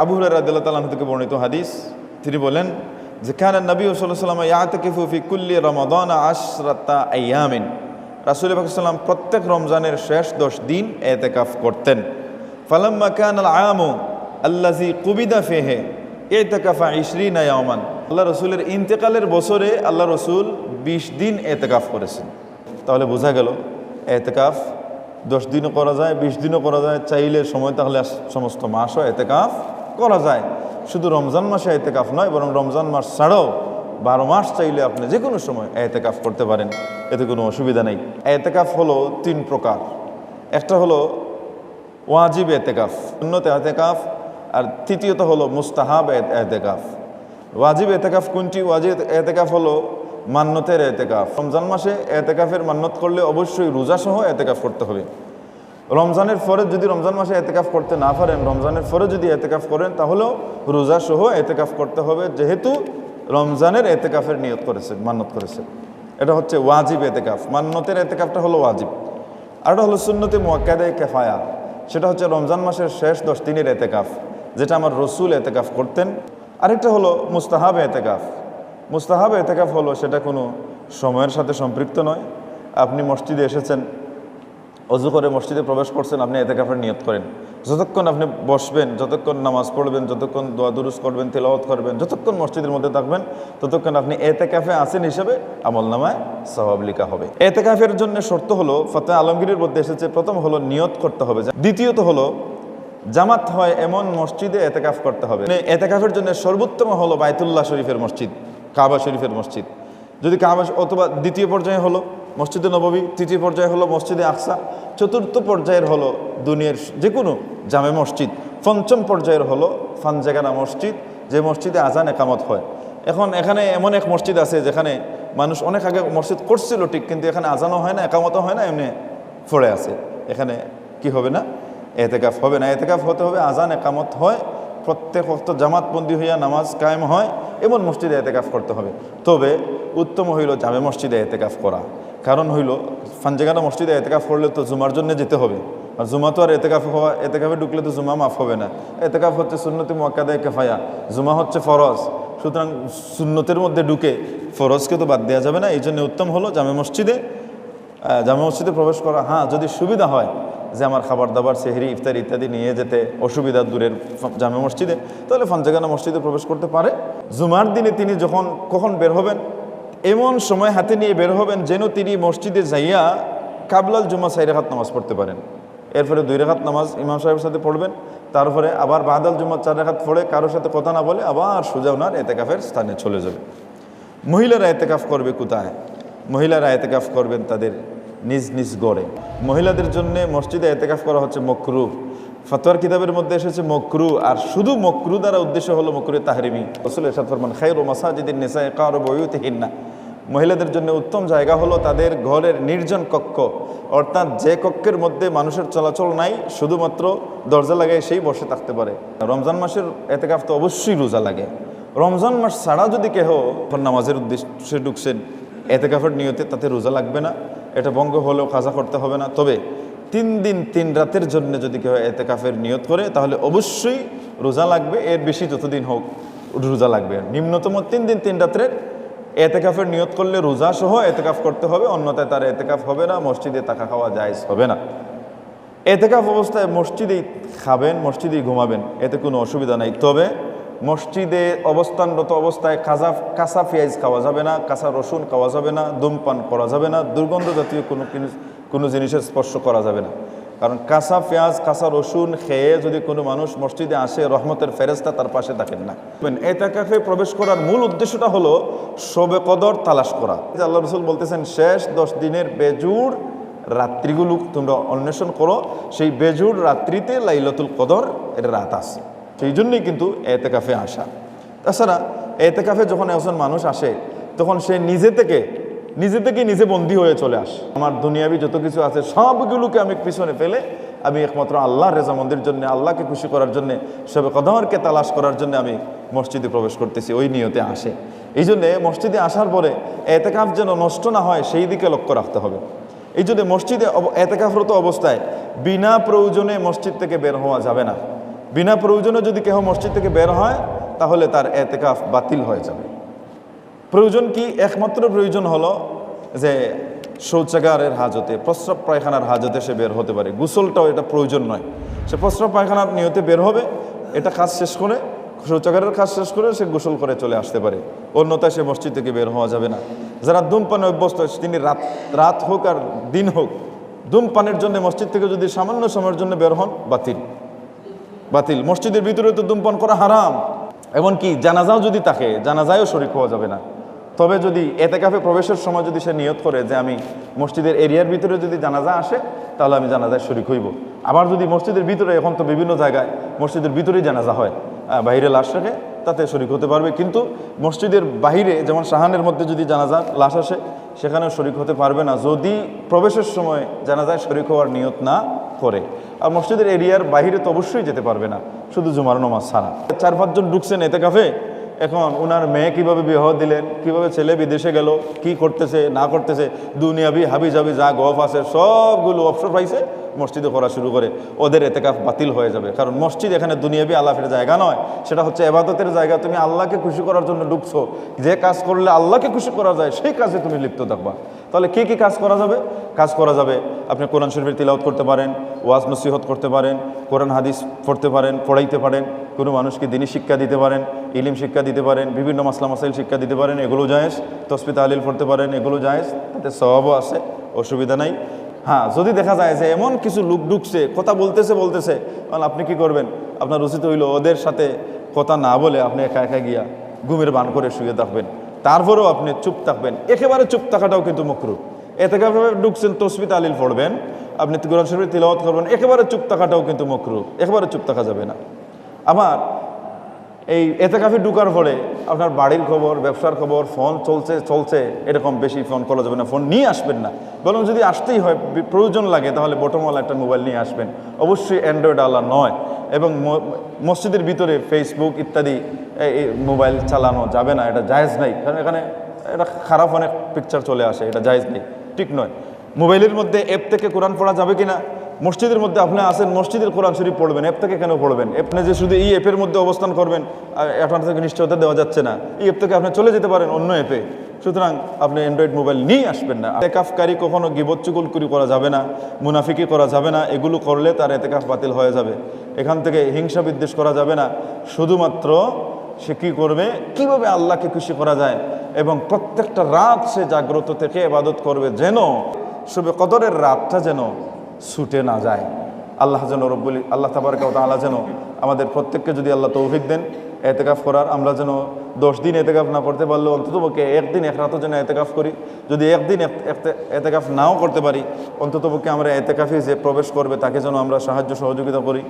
আবু তালাহ থেকে বর্ণিত হাদিস। তিনি বলেন যে খান নবী সাল্লাম ইয়াতকিফু ফি কুল্লি রমাদান আশরাতা আয়ামিন। রাসুল পাকিসাল্লাম প্রত্যেক রমজানের শেষ দশ দিন এতেকাফ করতেন। ফালাম্মা কান আল আমু আল্লাজি কুবিদা ফেহে, এতেকাফা ইশরিনা ইয়ামান আল্লাহ রসুলের ইন্তেকালের বছরে আল্লাহ রসুল বিশ দিন এতেকাফ করেছেন। তাহলে বোঝা গেল, এতেকাফ দশ দিনও করা যায়, বিশ দিনও করা যায়, চাইলে সময় তাহলে সমস্ত মাসও এতেকাফ করা যায়। শুধু রমজান মাসে এতেকাফ নয়, বরং রমজান মাস ছাড়াও বারো মাস চাইলে আপনি যে কোনো সময় এতেকাফ করতে পারেন। এতে কোনো অসুবিধা নেই। এতেকাফ হলো তিন প্রকার। একটা হলো ওয়াজিব এতেকাফ উন্নত এতেকাফ, আর তৃতীয়ত হলো মুস্তাহাব এতেকাফ। ওয়াজিব এতেকাফ কোনটি? ওয়াজিব এতেকাফ হলো মান্যতের এতেকাফ। রমজান মাসে এতেকাফের মান্যত করলে অবশ্যই রোজাসহ এতেকাফ করতে হবে। রমজানের পরে যদি রমজান মাসে এতেকাফ করতে না পারেন, রমজানের পরে যদি এতেকাফ করেন, তাহলেও রোজা সহ এতেকাফ করতে হবে, যেহেতু রমজানের এতেকাফের নিয়ত করেছেন মান্যত করেছেন। এটা হচ্ছে ওয়াজিব এতেকাফ। মান্যতের এতেকাফটা হলো ওয়াজিব। আর এটা হলো সুন্নতে মোয়াক্কাদে কেফায়া। সেটা হচ্ছে রমজান মাসের শেষ দশ দিনের এতেকাফ, যেটা আমার রসুল এতেকাফ করতেন। আরেকটা হলো মুস্তাহাব এতেকাফ। মুস্তাহাব এতেকাফ হলো সেটা কোনো সময়ের সাথে সম্পৃক্ত নয়। আপনি মসজিদে এসেছেন অজু করে মসজিদে প্রবেশ করছেন, আপনি এতেকাফের নিয়ত করেন। যতক্ষণ আপনি বসবেন, যতক্ষণ নামাজ পড়বেন, যতক্ষণ দোয়া দুরুস করবেন, তেলাওয়াত করবেন, যতক্ষণ মসজিদের মধ্যে থাকবেন, ততক্ষণ আপনি এতেকাফে আছেন হিসেবে আমল নামায় স্বভাব লিখা হবে। এতেকাফের জন্য শর্ত হলো ফতে আলমগীরের মধ্যে এসেছে, প্রথম হলো নিয়ত করতে হবে। দ্বিতীয়ত হলো, জামাত হয় এমন মসজিদে এতেকাফ করতে হবে। মানে এতেকাফের জন্য সর্বোত্তম হলো বাইতুল্লাহ শরীফের মসজিদ, কাবা শরীফের মসজিদ। যদি কাবা, অথবা দ্বিতীয় পর্যায়ে হলো মসজিদে নববী, তৃতীয় পর্যায়ে হলো মসজিদে আকসা, চতুর্থ পর্যায়ের হলো দুনিয়ার যে কোনো জামে মসজিদ, পঞ্চম পর্যায়ের হলো ফানজাগানা মসজিদ, যে মসজিদে আজান একামত হয়। এখন এখানে এমন এক মসজিদ আছে যেখানে মানুষ অনেক আগে মসজিদ করছিল ঠিক, কিন্তু এখানে আজানও হয় না, একামতও হয় না, এমনি পড়ে আছে। এখানে কি হবে না? এতেকাফ হবে না। এতেকাফ হতে হবে আজান একামত হয়, প্রত্যেক অক্ত জামাতবন্দি হইয়া নামাজ কায়েম হয়, এমন মসজিদে এতেকাফ করতে হবে। তবে উত্তম হইল জামে মসজিদে এতেকাফ করা। কারণ হইল ফানজেগানা মসজিদে এতেকাফ করলে তো জুমার জন্য যেতে হবে। আর জুমা তো আর এতেকাফ হওয়া, এতেকাফে ঢুকলে তো জুমা মাফ হবে না। এতেকাফ হচ্ছে সুন্নতি মোয়াক্কাদায় কেফায়া। জুমা হচ্ছে ফরজ। সুতরাং সুন্নতের মধ্যে ঢুকে ফরজকে তো বাদ দেওয়া যাবে না। এই জন্য উত্তম হলো জামে মসজিদে জামে মসজিদে প্রবেশ করা। হ্যাঁ যদি সুবিধা হয় যে আমার খাবার দাবার সেহরি, ইফতার ইত্যাদি নিয়ে যেতে অসুবিধা দূরের জামে মসজিদে, তাহলে ফানজাগানা মসজিদে প্রবেশ করতে পারে। জুমার দিনে তিনি যখন, কখন বের হবেন? এমন সময় হাতে নিয়ে বের হবেন যেন তিনি মসজিদে যাইয়া কাবলাল জুমা চাই রেখাত নামাজ পড়তে পারেন। এরপরে দুই রেখাত নামাজ ইমাম সাহেবের সাথে পড়বেন। তারপরে আবার বাদাল জুমা চার রেখাত পড়ে কারোর সাথে কথা না বলে আবার সোজা ওনার এতেকাফের স্থানে চলে যাবে। মহিলারা এতেকাফ করবে কোথায়? মহিলারা এতেকাফ করবেন তাদের নিজ নিজ গড়ে। মহিলাদের জন্য মসজিদে এতেকাফ করা হচ্ছে মকরু। ফতোয়ার কিতাবের মধ্যে এসেছে মকরু, আর শুধু মকরু দ্বারা উদ্দেশ্য হলো মকরু তাহরিমি। রসুল এরশাদ ফরমান খাইর ও মাসাজিদিন নেশা কার বইতে হিন্না মহিলাদের জন্য উত্তম জায়গা হলো তাদের ঘরের নির্জন কক্ষ। অর্থাৎ যে কক্ষের মধ্যে মানুষের চলাচল নাই, শুধুমাত্র দরজা লাগায় সেই বসে থাকতে পারে। রমজান মাসের এতে এতেকাফ তো অবশ্যই রোজা লাগে। রমজান মাস ছাড়া যদি কেহ নামাজের উদ্দেশ্যে ঢুকছেন, এতেকাফের নিয়তে তাতে রোজা লাগবে না। এটা ভঙ্গ হলেও কাজা করতে হবে না। তবে তিন দিন তিন রাতের জন্য যদি কেউ এতেকাফের নিয়ত করে, তাহলে অবশ্যই রোজা লাগবে। এর বেশি যতদিন হোক রোজা লাগবে। নিম্নতম তিন দিন তিন রাত্রের এতেকাফের নিয়ত করলে রোজা সহ এতেকাফ করতে হবে, অন্যথায় তার এতেকাফ হবে না, মসজিদে টাকা খাওয়া জায়জ হবে না। এতেকাফ অবস্থায় মসজিদেই খাবেন, মসজিদেই ঘুমাবেন, এতে কোনো অসুবিধা নাই। তবে মসজিদে অবস্থানরত অবস্থায় কাঁচা কাঁচা পেঁয়াজ খাওয়া যাবে না, কাঁচা রসুন খাওয়া যাবে না, ধূমপান করা যাবে না দুর্গন্ধ জাতীয় কোনো কোনো জিনিসের স্পর্শ করা যাবে না। কারণ কাঁচা পেঁয়াজ, কাঁচা রসুন খেয়ে যদি কোনো মানুষ মসজিদে আসে, রহমতের ফেরেস্তা তার পাশে থাকেন না। এতেকাফে প্রবেশ করার মূল উদ্দেশ্যটা হলো শবে কদর, তালাশ করা। আল্লাহ রসুল বলতেছেন, শেষ দশ দিনের বেজুর রাত্রিগুলো তোমরা অন্বেষণ করো। সেই বেজুর রাত্রিতে লাইলাতুল কদর, এর রাত আছে। সেই জন্যই কিন্তু এতেকাফে আসা। তাছাড়া এতেকাফে যখন একজন মানুষ আসে, তখন সে নিজে থেকে নিজে থেকে নিজে বন্দী হয়ে চলে আসে। আমার দুনিয়াবি যত কিছু আছে, সবগুলোকে আমি পিছনে ফেলে আমি একমাত্র আল্লাহর রেজামন্দির জন্য, আল্লাহকে খুশি করার জন্য সবে কদমরকে তালাশ করার জন্য আমি মসজিদে প্রবেশ করতেছি, ওই নিয়তে আসে। এই জন্যে মসজিদে আসার পরে এতেকাফ যেন নষ্ট না হয়, সেই দিকে লক্ষ্য রাখতে হবে। এই জন্য মসজিদে এতেকাফরত অবস্থায় বিনা প্রয়োজনে মসজিদ থেকে বের হওয়া যাবে না। বিনা প্রয়োজনে যদি কেহ মসজিদ থেকে বের হয়, তাহলে তার এতেকাফ বাতিল হয়ে যাবে। প্রয়োজন কি? একমাত্র প্রয়োজন হলো যে শৌচাগারের হাজতে, প্রস্রাব পায়খানার হাজতে সে বের হতে পারে। গুসলটাও এটা প্রয়োজন নয়। সে প্রস্রাব পায়খানার নিয়তে বের হবে, এটা কাজ শেষ করে, শৌচাগারের কাজ শেষ করে সে গোসল করে চলে আসতে পারে। অন্যথায় সে মসজিদ থেকে বের হওয়া যাবে না। যারা ধূমপানে অভ্যস্ত তিনি রাত রাত হোক আর দিন হোক, ধূমপানের জন্য মসজিদ থেকে যদি সামান্য সময়ের জন্য বের হন, বাতিল। বাতিল। মসজিদের ভিতরে তো ধূমপান করা হারাম। এমনকি জানাজাও যদি থাকে, জানাজায়ও শরিক হওয়া যাবে না। তবে যদি এতে কাফে প্রবেশের সময় যদি সে নিয়ত করে যে আমি মসজিদের এরিয়ার ভিতরে যদি জানাজা আসে, তাহলে আমি জানাজায় শরিক হইব। আবার যদি মসজিদের ভিতরে, এখন তো বিভিন্ন জায়গায় মসজিদের ভিতরেই জানাজা হয় বাইরে লাশ রেখে, তাতে শরিক হতে পারবে। কিন্তু মসজিদের বাহিরে, যেমন শাহানের মধ্যে যদি জানাজা লাশ আসে, সেখানেও শরিক হতে পারবে না। যদি প্রবেশের সময় জানাজায় শরিক হওয়ার নিয়ত না করে, আর মসজিদের এরিয়ার বাইরে তো অবশ্যই যেতে পারবে না, শুধু জুমার নমাজ ছাড়া। চার পাঁচজন ঢুকছেন এতে কাফে এখন ওনার মেয়ে কীভাবে বিবাহ দিলেন? কীভাবে ছেলে বিদেশে গেল? কি করতেছে? না করতেছে? দুনিয়াবি হাবি জাবি যা গফ আছে, সবগুলো অবসর পাইছে, মসজিদে করা শুরু করে। ওদের এতেকাফ বাতিল হয়ে যাবে। কারণ মসজিদ এখানে দুনিয়াবি আল্লাহের জায়গা নয়। সেটা হচ্ছে এবাদতের জায়গা। তুমি আল্লাহকে খুশি করার জন্য ঢুকছো যে কাজ করলে আল্লাহকে খুশি করা যায়, সেই কাজে তুমি লিপ্ত থাকবা। তাহলে কি কি কাজ করা যাবে? কাজ করা যাবে আপনি কোরআন শরীফের তিলাওয়াত করতে পারেন, ওয়াজ নসিহত করতে পারেন, কোরআন হাদিস পড়তে পারেন, পড়াইতে পারেন। কোনো মানুষকে দিনী শিক্ষা দিতে পারেন। ইলিম শিক্ষা দিতে পারেন, বিভিন্ন মাসলা মাসাইল শিক্ষা দিতে পারেন এগুলো জায়েজ। তসবি তাহলিল পড়তে পারেন এগুলো জায়েজ। তাতে স্বভাবও আছে, অসুবিধা নাই। হ্যাঁ যদি দেখা যায় যে এমন কিছু লোক ঢুকছে, কথা বলতেছে বলতেছে, তাহলে আপনি কি করবেন? আপনার উচিত হইল ওদের সাথে কথা না বলে আপনি একা একা গিয়া ঘুমের বান করে শুয়ে থাকবেন। তারপরেও আপনি চুপ থাকবেন। একেবারে চুপ থাকাটাও কিন্তু মকরু এতে ভাবে ঢুকছেন তসবি তালিল পড়বেন, আপনি তিলাওয়াত করবেন, একেবারে চুপ থাকাটাও কিন্তু মকরু একেবারে চুপ থাকা যাবে না। আমার এই এতে কাফি ঢুকার পরে আপনার বাড়ির খবর, ব্যবসার খবর, ফোন চলছে চলছে, এরকম বেশি ফোন করা যাবে না, ফোন নিয়ে আসবেন না। বরং যদি আসতেই হয় প্রয়োজন লাগে, তাহলে বটমওয়ালা একটা মোবাইল নিয়ে আসবেন। অবশ্যই অ্যান্ড্রয়েড আলা নয়। এবং মসজিদের ভিতরে ফেসবুক ইত্যাদি মোবাইল চালানো যাবে না, এটা জায়েজ নাই। কারণ এখানে এটা খারাপ অনেক পিকচার চলে আসে, এটা জায়েজ নেই। ঠিক নয়। মোবাইলের মধ্যে অ্যাপ থেকে কোরআন পড়া যাবে কিনা? মসজিদের মধ্যে আপনি আসেন, মসজিদের কোরআন শরীফ পড়বেন থেকে কেন পড়বেন? আপনি যে শুধু এই অ্যাপের মধ্যে অবস্থান করবেন আপনার থেকে নিশ্চয়তা দেওয়া যাচ্ছে না। এই অ্যাপ থেকে আপনি চলে যেতে পারেন অন্য অ্যাপে সুতরাং আপনি অ্যান্ড্রয়েড মোবাইল নিয়ে আসবেন না। এতেকাফকারী কখনো গিবত চুগুলকুরি করা যাবে না, মুনাফিকি করা যাবে না, এগুলো করলে তার এতেকাফ বাতিল হয়ে যাবে। এখান থেকে হিংসা বিদ্বেষ করা যাবে না। শুধুমাত্র সে কী করবে? কীভাবে আল্লাহকে খুশি করা যায়? এবং প্রত্যেকটা রাত সে জাগ্রত থেকে এবাদত করবে যেন শুভে কদরের রাতটা যেন ছুটে না যায়। আল্লাহ যেন রব্বুল আল্লাহ তাবারকা তালা যেন আমাদের প্রত্যেককে যদি আল্লাহ তৌফিক দেন, এতেকাফ করার। আমরা যেন দশ দিন এতেকাফ না করতে পারলে অন্তত পক্ষে একদিন এক রাতও যেন এতেকাফ করি। যদি একদিন এক- এক- এতেকাফ নাও করতে পারি, অন্তত পক্ষে আমরা এতেকাফে যে প্রবেশ করবে তাকে যেন আমরা সাহায্য সহযোগিতা করি।